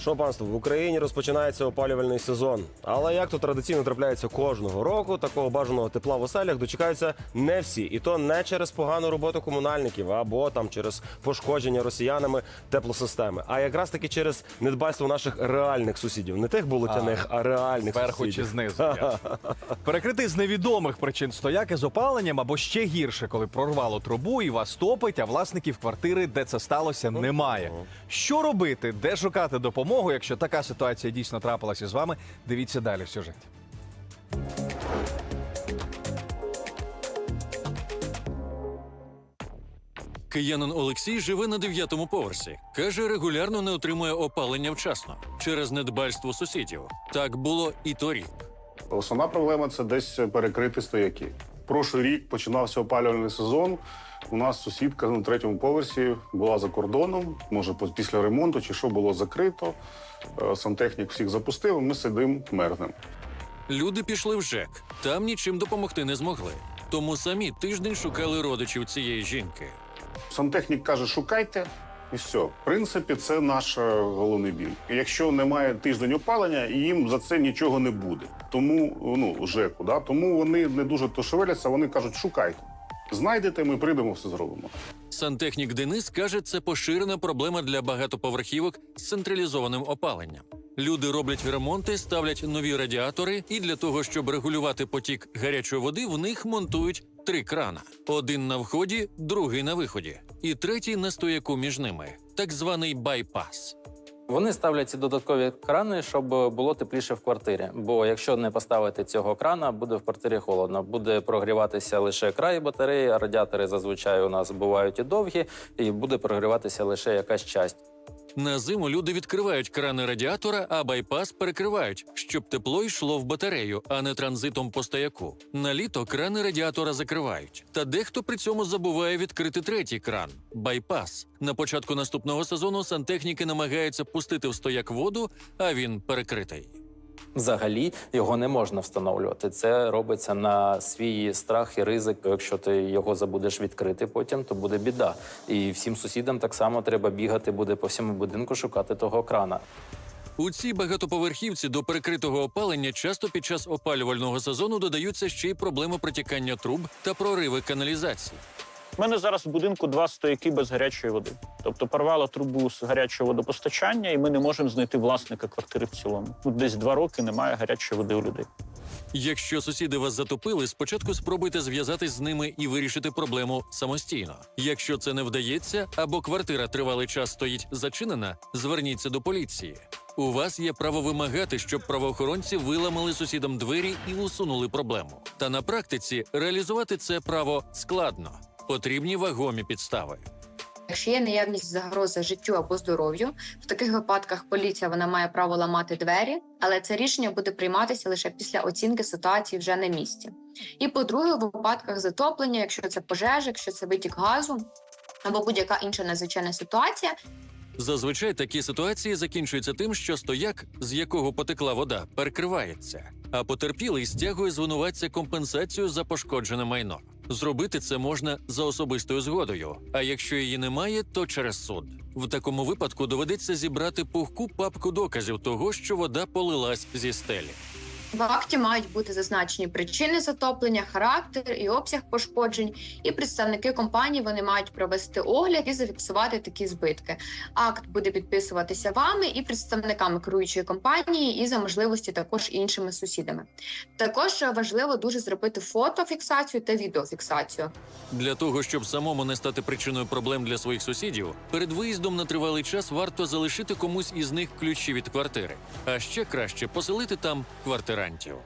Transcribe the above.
Що панство, в Україні розпочинається опалювальний сезон. Але як то традиційно трапляється кожного року, такого бажаного тепла в оселях дочекаються не всі, і то не через погану роботу комунальників або там через пошкодження росіянами теплосистеми, а якраз таки через недбальство наших реальних сусідів, не тих болотяних, а, реальних Зверху чи знизу. ясно. Перекритий з невідомих причин стояки з опаленням або ще гірше, коли прорвало трубу і вас топить, а власників квартири, де це сталося, немає. Що робити? Де шукати допомогу, якщо така ситуація дійсно трапилася з вами? Дивіться далі в сюжеті. Киянин Олексій живе на дев'ятому поверсі. Каже, регулярно не отримує опалення вчасно через недбальство сусідів. Так було і торік. Основна проблема це десь перекрити стояки. Прошлий рік починався опалювальний сезон. У нас сусідка на третьому поверсі була за кордоном. Може, після ремонту чи що було закрито. Е, Сантехнік всіх запустив. Ми сидимо мерзнемо. Люди пішли в ЖЕК. Там нічим допомогти не змогли. Тому самі тиждень шукали родичів цієї жінки. Сантехнік каже: шукайте. І все. В принципі, це наш е, головний біль. Якщо немає тиждень опалення, їм за це нічого не буде. Тому ну ЖЕКу, да? тому вони не дуже то шевеляться, вони кажуть, шукайте. Знайдете, ми прийдемо, все зробимо. Сантехнік Денис каже, це поширена проблема для багатоповерхівок з централізованим опаленням. Люди роблять ремонти, ставлять нові радіатори, і для того, щоб регулювати потік гарячої води, в них монтують три крана: один на вході, другий на виході, і третій на стояку між ними, так званий байпас. Вони ставлять ці додаткові крани, щоб було тепліше в квартирі. Бо якщо не поставити цього крана, буде в квартирі холодно. Буде прогріватися лише край батареї. Радіатори зазвичай у нас бувають і довгі, і буде прогріватися лише якась часть. На зиму люди відкривають крани радіатора, а байпас перекривають, щоб тепло йшло в батарею, а не транзитом по стояку. На літо крани радіатора закривають. Та дехто при цьому забуває відкрити третій кран байпас. На початку наступного сезону сантехніки намагаються пустити в стояк воду, а він перекритий. Взагалі його не можна встановлювати. Це робиться на свій страх і ризик. Якщо ти його забудеш відкрити потім, то буде біда. І всім сусідам так само треба бігати, буде по всьому будинку шукати того крана. У цій багатоповерхівці до перекритого опалення часто під час опалювального сезону додаються ще й проблеми протікання труб та прориви каналізації. У мене зараз в будинку два стояки без гарячої води. Тобто порвало трубу з гарячого водопостачання, і ми не можемо знайти власника квартири в цілому. Ну, десь два роки немає гарячої води у людей. Якщо сусіди вас затопили, спочатку спробуйте зв'язатись з ними і вирішити проблему самостійно. Якщо це не вдається, або квартира тривалий час стоїть зачинена, зверніться до поліції. У вас є право вимагати, щоб правоохоронці виламали сусідам двері і усунули проблему. Та на практиці реалізувати це право складно. Потрібні вагомі підстави. Якщо є наявність загрози життю або здоров'ю, в таких випадках поліція вона має право ламати двері, але це рішення буде прийматися лише після оцінки ситуації вже на місці. І по-друге, в випадках затоплення, якщо це пожежа, якщо це витік газу або будь-яка інша надзвичайна ситуація, Зазвичай такі ситуації закінчуються тим, що стояк, з якого потекла вода, перекривається, а потерпілий стягує звинуватця компенсацію за пошкоджене майно. Зробити це можна за особистою згодою, а якщо її немає, то через суд. В такому випадку доведеться зібрати пухку папку доказів того, що вода полилась зі стелі. В акті мають бути зазначені причини затоплення, характер і обсяг пошкоджень. І представники компанії вони мають провести огляд і зафіксувати такі збитки. Акт буде підписуватися вами і представниками керуючої компанії, і за можливості також іншими сусідами. Також важливо дуже зробити фотофіксацію та відеофіксацію. Для того, щоб самому не стати причиною проблем для своїх сусідів, перед виїздом на тривалий час варто залишити комусь із них ключі від квартири, а ще краще поселити там квартирантів.